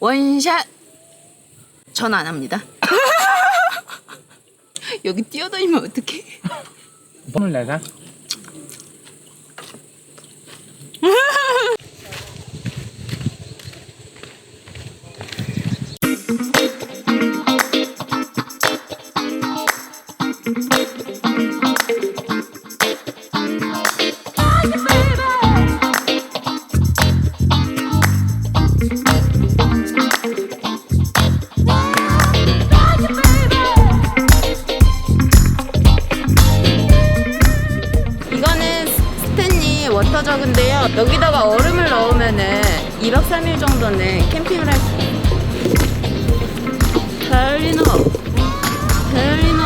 원샷 전 안 합니다. 여기 뛰어다니면 어떡해? 뭘 내가? 있어요. 바이올리노! 바이올리노!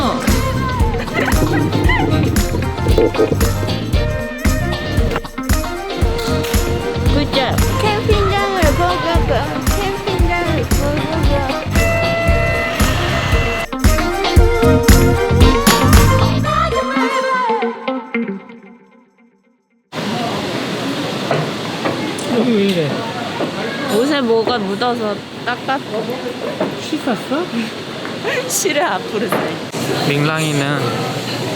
묻어서 닦았어. 씻었어? 실을 앞으로 써. 밍랑이는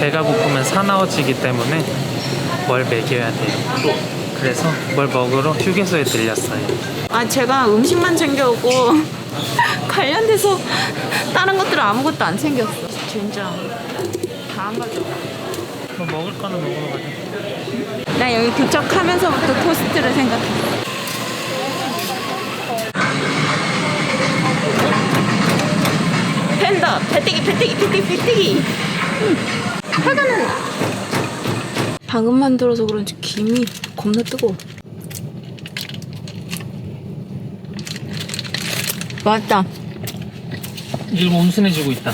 배가 고프면 사나워지기 때문에 뭘 먹여야 돼요. 그래서 뭘 먹으러 휴게소에 들렸어요. 아 제가 음식만 챙겨오고 관련돼서 다른 것들은 아무것도 안 챙겼어. 진짜 다안 가져. 뭐 먹을 거는 먹으러 가자. 나 여기 도착하면서부터 토스트를 생각했어. 팬더. 패뜨기 패뜨기 패뜨기 음, 화가 난다 방금 만들어서 그런지 김이 겁나 뜨거워. 맛있다. 일본 온순해지고 있다.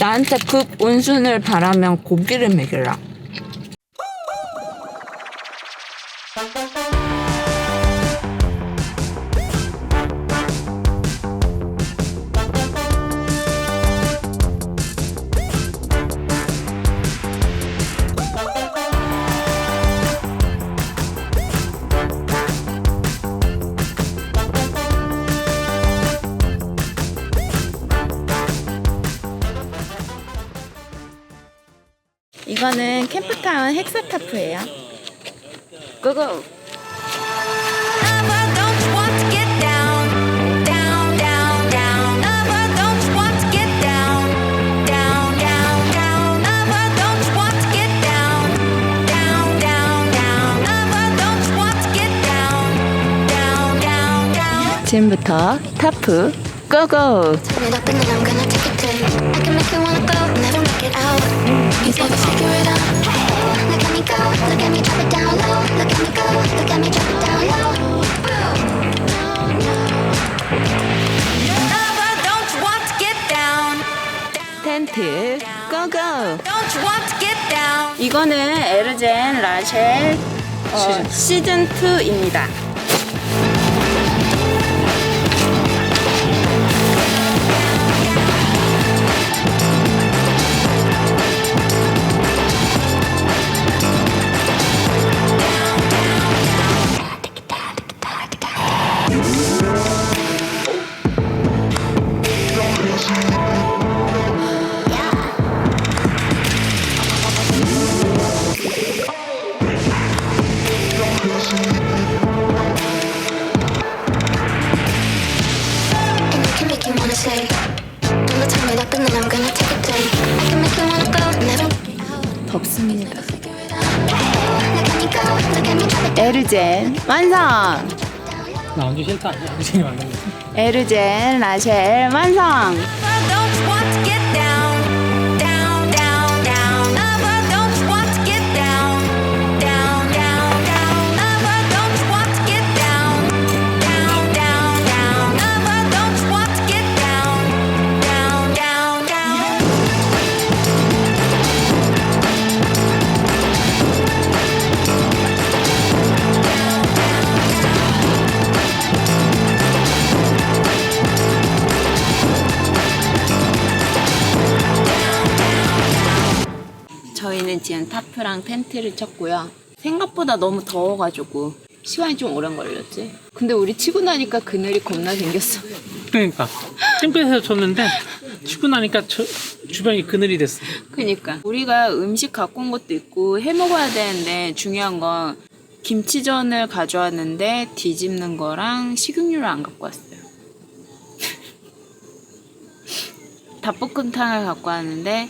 나한테 급 온순을 바라면 고기를 먹여라 캠프타운 헥사타프예요 고고? 지금부터 타프 go, 텐트 고고 don't you want to get down? 이거는 에르젠 라셸 어, 시즌 2입니다 덥습니다 Figure it out. Look at me go, look at me drop it down. 에르젠 완성 나 완전 싫다. 양심이. 에르젠 라셸 완성 what 타프랑 텐트를 쳤고요 생각보다 너무 더워가지고 시간이 좀 오래 걸렸지. 근데 우리 치고 나니까 그늘이 겁나 생겼어. 그러니까 땡볕에서 쳤는데 치고 나니까 저, 주변이 그늘이 됐어. 그니까 우리가 음식 갖고 온 것도 있고 해 먹어야 되는데 중요한 건 김치전을 가져왔는데 뒤집는 거랑 식용유를 안 갖고 왔어요. 닭볶음탕을 갖고 왔는데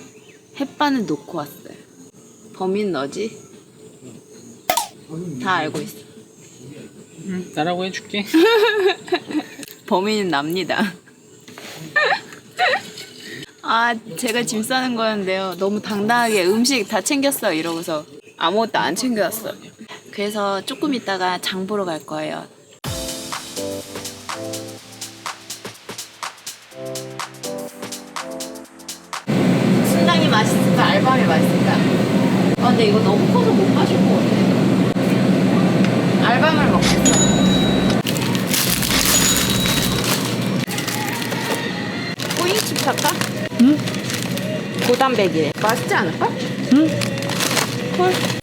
햇반을 놓고 왔어요. 범인 너지? 다 알고 있어. 응, 나라고 해줄게. 범인은 납니다. 아, 제가 짐 싸는 거였는데요. 너무 당당하게 음식 다 챙겼어 이러고서 아무것도 안 챙겨왔어요. 그래서 조금 있다가 장 보러 갈 거예요. 아, 근데 이거 너무 커서 못 마실 것 같아. 알밤을 먹겠어. 꼬잉칩 살까? 응? 고단백이래. 맛있지 않을까? 응? 헐.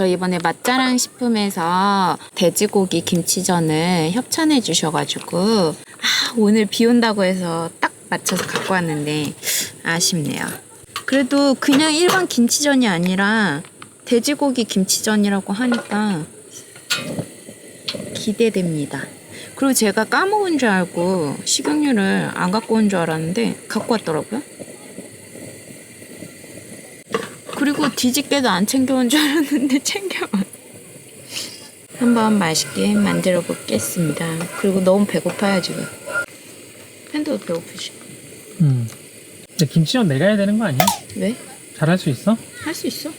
저 이번에 맛자랑 식품에서 돼지고기 김치전을 협찬해 주셔가지고 아, 오늘 비 온다고 해서 딱 맞춰서 갖고 왔는데 아쉽네요. 그래도 그냥 일반 김치전이 아니라 돼지고기 김치전이라고 하니까 기대됩니다. 그리고 제가 까먹은 줄 알고 식용유를 안 갖고 온 줄 알았는데 갖고 왔더라고요. 그리고 뒤집개도 안 챙겨온 줄 알았는데 챙겨왔. 한번 맛있게 만들어 보겠습니다. 그리고 너무 배고파요 지금. 팬도 배고프시. 응. 근데 김치전 내가 해야 되는 거 아니야? 왜? 잘할 수 있어? 할 수 있어?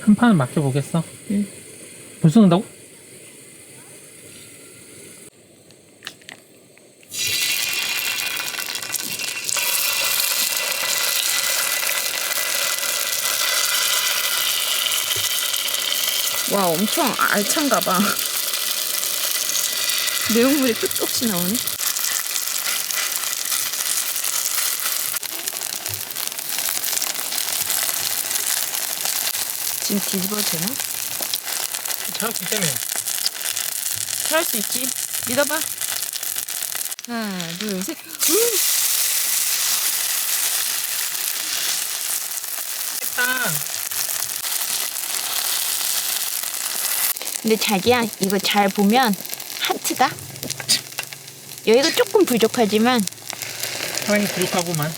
한 판은 맡겨 보겠어. 응. 벌써 넣는다고? 와 엄청 알찬가 봐. 내용물이 끝도 없이 나오네. 지금 뒤집어도 되나? 잘할 수 있다며. 잘할 수 있지. 믿어봐. 하나, 둘, 셋. 우! 일단 근데 자기야, 이거 잘 보면 하트가 여기가 조금 부족하지만 상당히 부족하구만.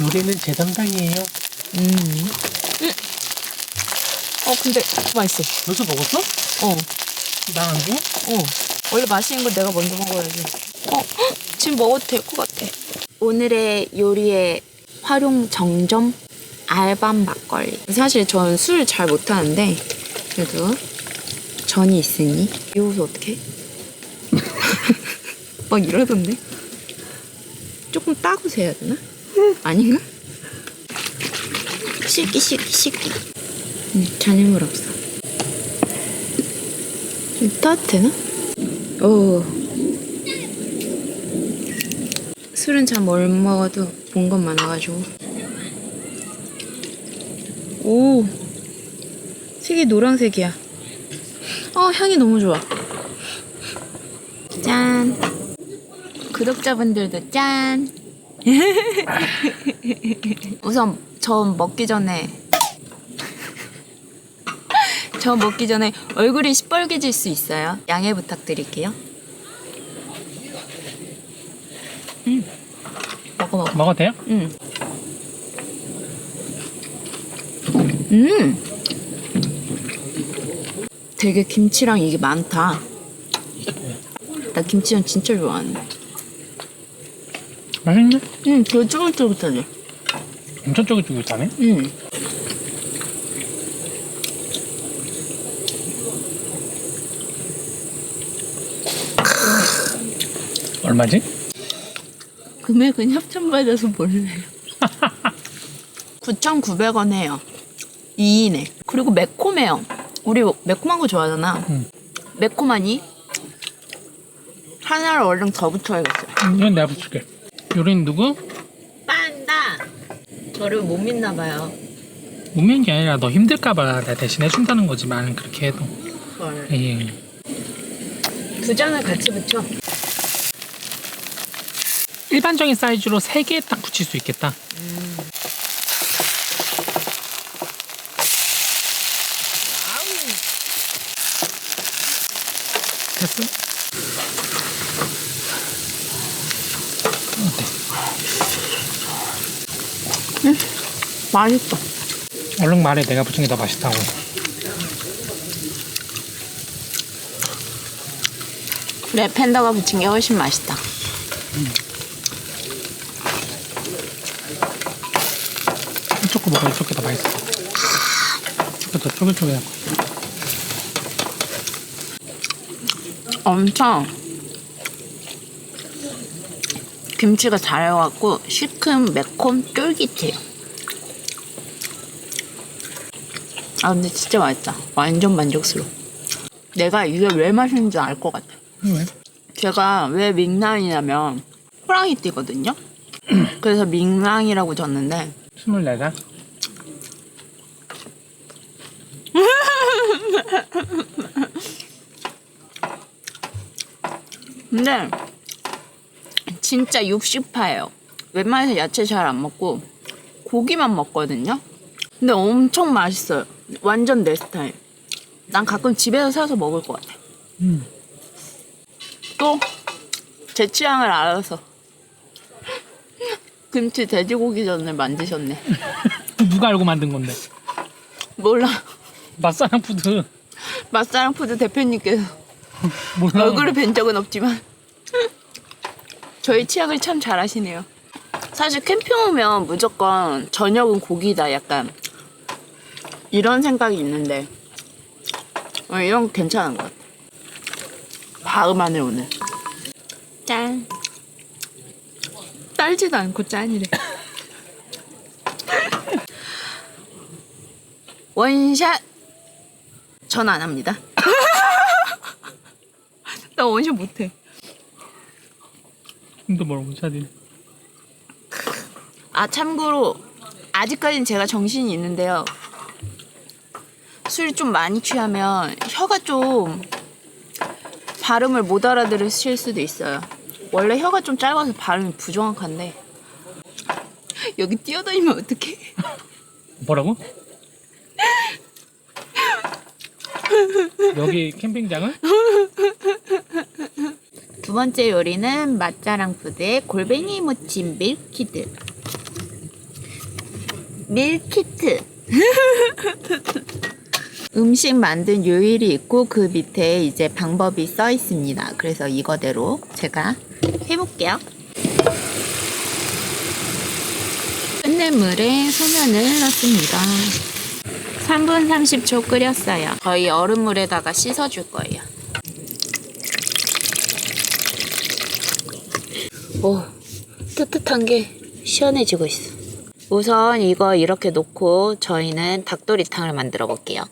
요리는 제 담당이에요. 음. 어 근데 맛있어. 벌써 먹었어? 어. 난 안 줘? 어. 원래 맛있는 거 내가 먼저 먹어야지. 어, 헉, 지금 먹어도 될 것 같아. 오늘의 요리의 활용 정점 알밤 막걸리. 사실 전 술 잘 못하는데 그래도 전이 있으니 이호서 어떻게? 막 이러던데. 조금 따고 세야 되나? 아닌가? 씻기 씻기 씻기. 음, 잔여물 없어. 좀 따뜻해나? 오. 술은 참 뭘 먹어도 본것 많아가지고. 오. 색이 노란색이야. 어, 향이 너무 좋아. 짠. 구독자분들도 짠. 우선 저 먹기 전에 저 먹기 전에 얼굴이 시뻘개질 수 있어요. 양해 부탁드릴게요. 음. 먹어 먹어. 먹어도 돼요? 음. 음. 되게 김치랑 이게 많다. 나 김치전 진짜 좋아하는데. 맛있네? 음, 되게 쫄깃쫄깃하네. 엄청 쫄깃쫄깃하네. 음. 얼마지? 금액은 협찬받아서 몰라요. 9,900원 해요. 2인에. 그리고 매콤해요. 우리 매콤한 거 좋아하잖아. 응. 매콤하니? 하나를 얼른 더 붙여야겠어요. 음, 이건 내가 붙일게. 요리는 누구? 빤다! 저를 못 믿나 봐요. 못 믿는 게 아니라 너 힘들까봐 내가 대신 해준다는 거지만 그렇게 해도. 헐. 예. 두 장을 같이 붙여. 일반적인 사이즈로 3개 딱 붙일 수 있겠다. 됐 어? 어때? 맛있어. 얼른 말해 내가 붙인 게더 맛있다고. 그래, 팬더가 붙인 게 훨씬 맛있다. 이쪽 거 먹어 이쪽 게 더 맛있어. 이거 더 쫄깃쫄깃하고. 엄청 김치가 잘 해갖고 시큼, 매콤, 쫄깃해요. 아 근데 진짜 맛있다. 완전 만족스러워. 내가 이게 왜 맛있는지 알 것 같아. 왜? 제가 왜 밍랑이냐면 호랑이 띠거든요. 그래서 밍랑이라고 졌는데 24살? 근데 진짜 육식파예요. 웬만해서 야채 잘 안 먹고 고기만 먹거든요. 근데 엄청 맛있어요. 완전 내 스타일. 난 가끔 집에서 사서 먹을 것 같아. 음. 또제 취향을 알아서 김치 돼지고기 전을 만드셨네. 누가 알고 만든 건데? 몰라. 맛사랑 푸드. 맛사랑 푸드 대표님께서 몰라. 얼굴을 뵌 적은 없지만 저희 취향을 참 잘 아시네요. 사실 캠핑 오면 무조건 저녁은 고기다 약간 이런 생각이 있는데 어, 이런 거 괜찮은 것 같아. 바음하네 오늘. 짠. 딸지도 않고 짠이래. 원샷. 전 안 합니다. 나 원샷 못해. 또 뭐라고 차디? 아 참고로 아직까지는 제가 정신이 있는데요. 술 좀 많이 취하면 혀가 좀 발음을 못 알아들으실 수도 있어요. 원래 혀가 좀 짧아서 발음이 부정확한데 여기 뛰어다니면 어떡해? 뭐라고? 여기 캠핑장은? 두 번째 요리는 맛자랑 푸드의 골뱅이 무침 밀키트. 밀키트. 음식 만든 요일이 있고 그 밑에 이제 방법이 써 있습니다. 그래서 이거대로 제가 해볼게요. 끓는 물에 소면을 넣습니다. 3분 30초 끓였어요. 거의 얼음물에다가 씻어줄 거예요. 오, 뜨뜻한 게 시원해지고 있어. 우선 이거 이렇게 놓고 저희는 닭도리탕을 만들어 볼게요.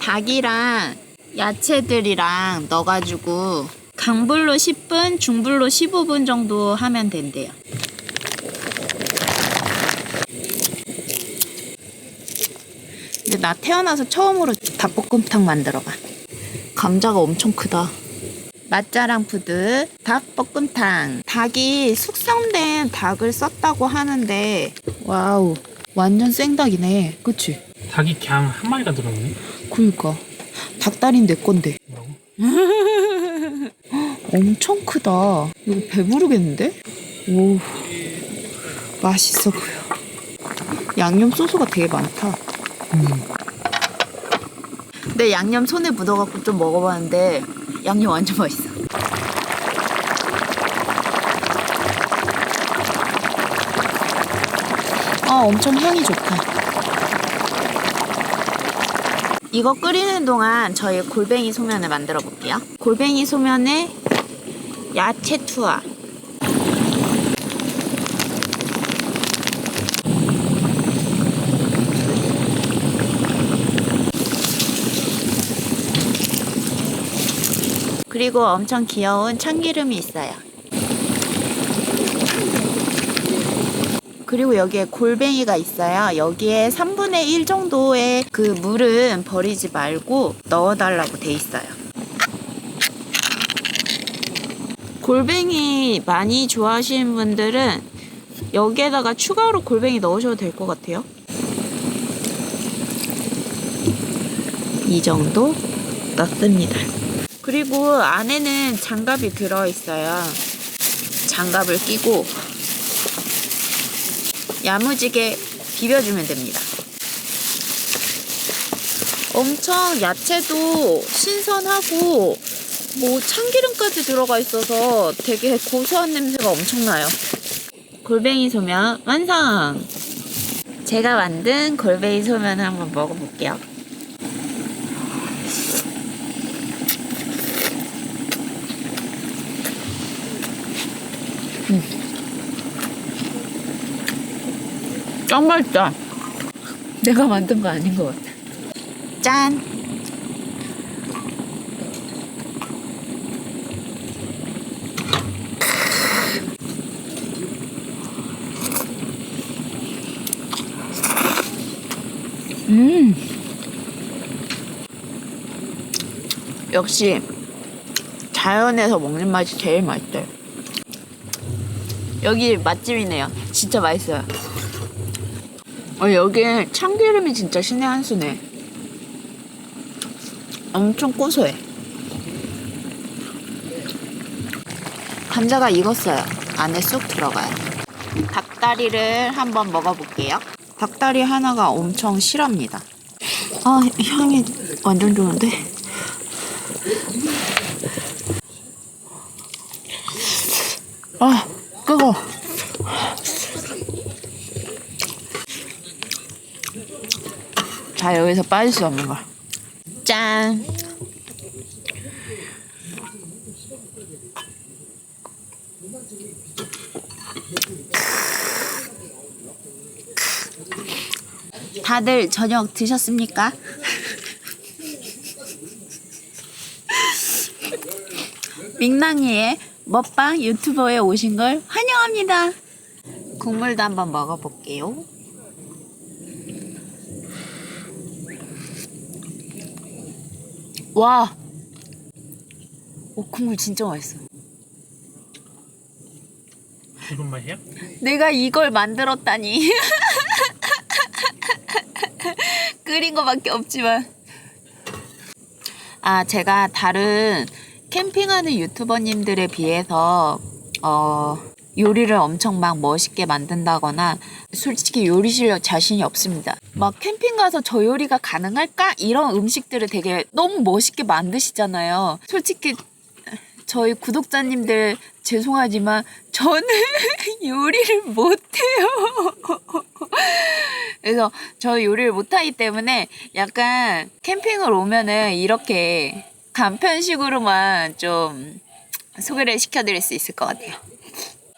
닭이랑 야채들이랑 넣어가지고 강불로 10분, 중불로 15분 정도 하면 된대요. 근데 나 태어나서 처음으로 닭볶음탕 만들어봐. 감자가 엄청 크다. 맛자랑 푸드 닭볶음탕 닭이 숙성된 닭을 썼다고 하는데 와우 완전 생닭이네 그치? 닭이 그냥 한 마리가 들어있네. 그니까 닭다리는 내 건데 뭐라고? 엄청 크다 이거 배부르겠는데? 오 맛있어 보여 양념 소스가 되게 많다 음. 근데 양념 손에 묻어갖고 좀 먹어봤는데 양념 완전 맛있어. 아 엄청 향이 좋다. 이거 끓이는 동안 저희 골뱅이 소면을 만들어 볼게요. 골뱅이 소면에 야채 투하 그리고 엄청 귀여운 참기름이 있어요. 그리고 여기에 골뱅이가 있어요. 여기에 3분의 1 정도의 그 물은 버리지 말고 넣어달라고 돼 있어요. 골뱅이 많이 좋아하시는 분들은 여기에다가 추가로 골뱅이 넣으셔도 될 것 같아요. 이 정도 넣습니다. 그리고 안에는 장갑이 들어있어요. 장갑을 끼고 야무지게 비벼주면 됩니다. 엄청 야채도 신선하고 뭐 참기름까지 들어가 있어서 되게 고소한 냄새가 엄청나요. 골뱅이 소면 완성! 제가 만든 골뱅이 소면을 한번 먹어볼게요. 짱 맛있다. 내가 만든 거 아닌 것 같아. 짠! 음. 역시 자연에서 먹는 맛이 제일 맛있어요. 여기 맛집이네요. 진짜 맛있어요. 어, 여기 참기름이 진짜 신의 한 수네. 엄청 고소해. 감자가 익었어요. 안에 쑥 들어가요. 닭다리를 한번 먹어볼게요. 닭다리 하나가 엄청 실합니다. 아, 향이 완전 좋은데? 아, 뜨거 워. 자, 여기서 빠질 수 없는 거. 짠! 다들 저녁 드셨습니까? 민낭이의 먹방 유튜버에 오신 걸 환영합니다. 국물도 한번 먹어볼게요. 와! 오, 국물 진짜 맛있어. 이런 맛이야? 내가 이걸 만들었다니. 끓인 거밖에 없지만. 아, 제가 다른 캠핑하는 유튜버님들에 비해서, 어, 요리를 엄청 막 멋있게 만든다거나, 솔직히 요리 실력 자신이 없습니다. 막 캠핑 가서 저 요리가 가능할까? 이런 음식들을 되게 너무 멋있게 만드시잖아요. 솔직히 저희 구독자님들 죄송하지만 저는 요리를 못해요. 그래서 저 요리를 못하기 때문에 약간 캠핑을 오면은 이렇게 간편식으로만 좀 소개를 시켜드릴 수 있을 것 같아요.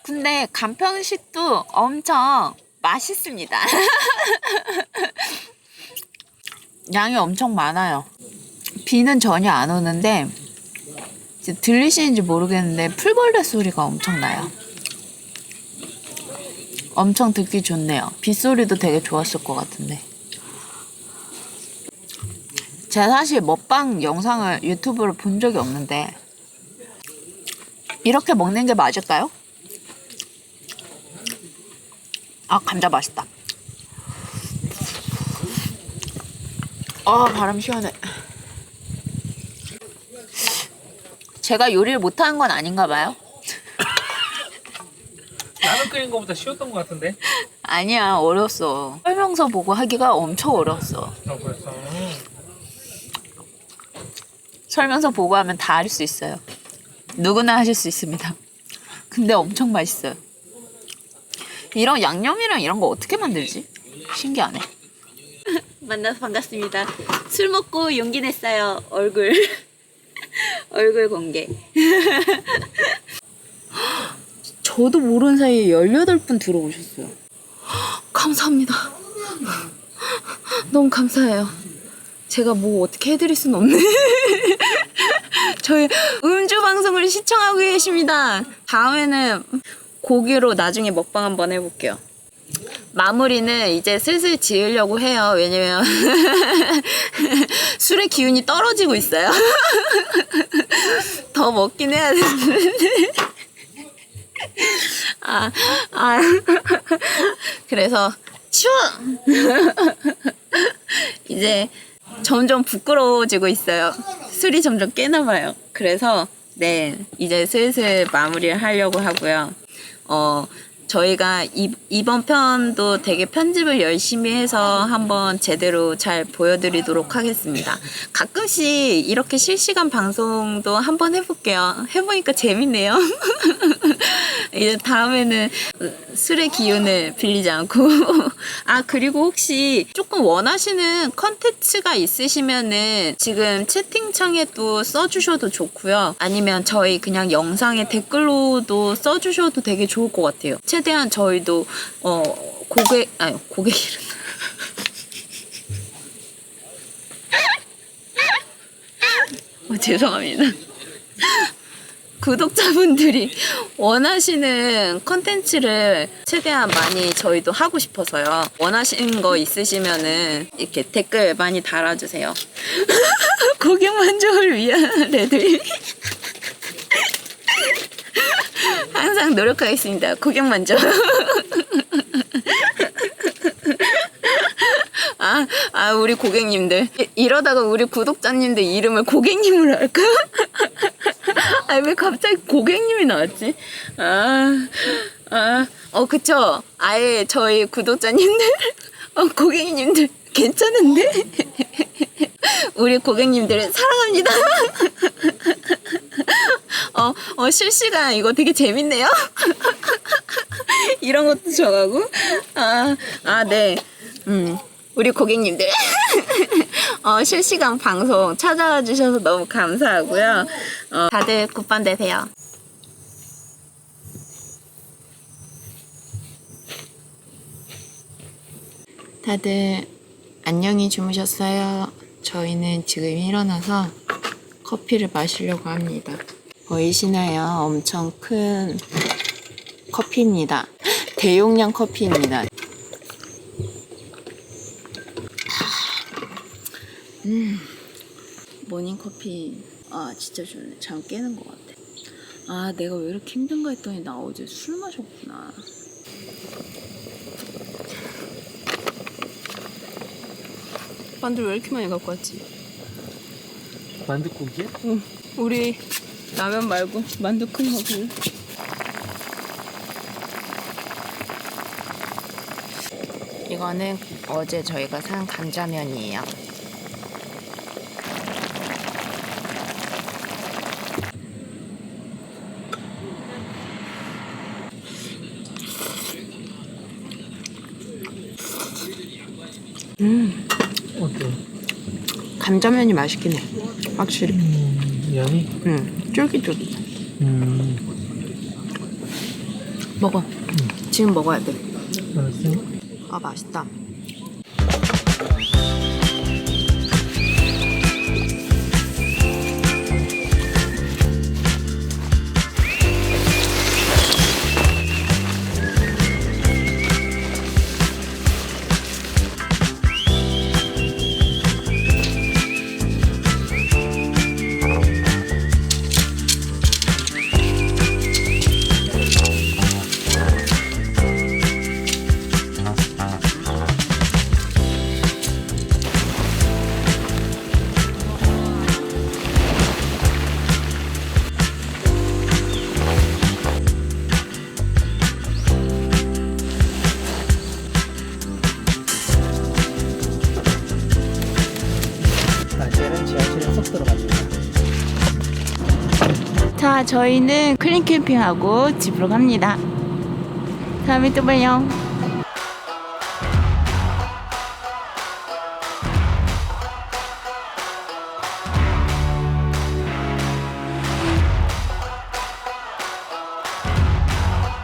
근데 간편식도 엄청 맛있습니다. 양이 엄청 많아요. 비는 전혀 안 오는데 들리시는지 모르겠는데 풀벌레 소리가 엄청 나요. 엄청 듣기 좋네요. 빗소리도 되게 좋았을 것 같은데. 제가 사실 먹방 영상을 유튜브로 본 적이 없는데 이렇게 먹는 게 맞을까요? 아 감자 맛있다. 아 바람 시원해. 제가 요리를 못하는 건 아닌가 봐요. 라면 끓인 거보다 쉬웠던 것 같은데? 아니야 어려웠어. 설명서 보고 하기가 엄청 어려웠어. 어, 그랬어. 설명서 보고 하면 다알수 있어요. 누구나 하실 수 있습니다. 근데 엄청 맛있어요. 이런 양념이랑 이런 거 어떻게 만들지? 신기하네. 만나서 반갑습니다. 술 먹고 용기 냈어요. 얼굴. 얼굴 공개. 저도 모르는 사이에 18분 들어오셨어요. 감사합니다. 너무 감사해요. 제가 뭐 어떻게 해드릴 수는 없네. 저희 음주 방송을 시청하고 계십니다. 다음에는 고기로 나중에 먹방 한번 해볼게요. 마무리는 이제 슬슬 지으려고 해요. 왜냐면 술의 기운이 떨어지고 있어요. 더 먹긴 해야 되는데. 아, 아. 그래서 추워. 이제 점점 부끄러워지고 있어요. 술이 점점 깨나 봐요. 그래서 네, 이제 슬슬 마무리를 하려고 하고요. 어, 저희가 이, 이번 편도 되게 편집을 열심히 해서 한번 제대로 잘 보여드리도록 하겠습니다. 가끔씩 이렇게 실시간 방송도 한번 해볼게요. 해보니까 재밌네요. 이제 다음에는 술의 기운을 빌리지 않고. 아, 그리고 혹시 조금 원하시는 컨텐츠가 있으시면은 지금 채팅창에 또 써주셔도 좋고요. 아니면 저희 그냥 영상에 댓글로도 써주셔도 되게 좋을 것 같아요. 최대한 저희도, 어, 고객, 아니, 고객이름. 어, 죄송합니다. 구독자분들이 원하시는 컨텐츠를 최대한 많이 저희도 하고 싶어서요. 원하시는 거 있으시면은 이렇게 댓글 많이 달아주세요. 고객 만족을 위한 레들. 항상 노력하겠습니다. 고객 만족. 아, 아, 우리 고객님들. 이- 이러다가 우리 구독자님들 이름을 고객님으로 할까? 아, 왜 갑자기 고객님이 나왔지? 아, 아, 어, 그쵸. 아예 저희 구독자님들, 어, 고객님들, 괜찮은데? 우리 고객님들 사랑합니다. 어, 어, 실시간 이거 되게 재밌네요. 이런 것도 좋아하고. 아, 아, 네. 음, 우리 고객님들. 어, 실시간 방송 찾아와 주셔서 너무 감사하고요. 어, 다들 굿밤 되세요. 다들 안녕히 주무셨어요. 저희는 지금 일어나서 커피를 마시려고 합니다. 보이시나요? 엄청 큰 커피입니다. 대용량 커피입니다. 음, 모닝커피 아 진짜 좋네. 잠 깨는 것 같아. 아 내가 왜 이렇게 힘든가 했더니 나 어제 술 마셨구나. 만두 왜 이렇게 많이 갖고 왔지? 만두국이야? 응. 우리 라면 말고 만두 큰 먹을래? 이거는 어제 저희가 산 감자면이에요. 어때? 감자면이 맛있긴 해. 확실히. 음, 양이? 응. 쫄깃쫄깃. 음, 먹어. 지금 먹어야 돼. 알았어. 아 맛있다. 저희는 클린 캠핑하고 집으로 갑니다. 다음에 또 봐요.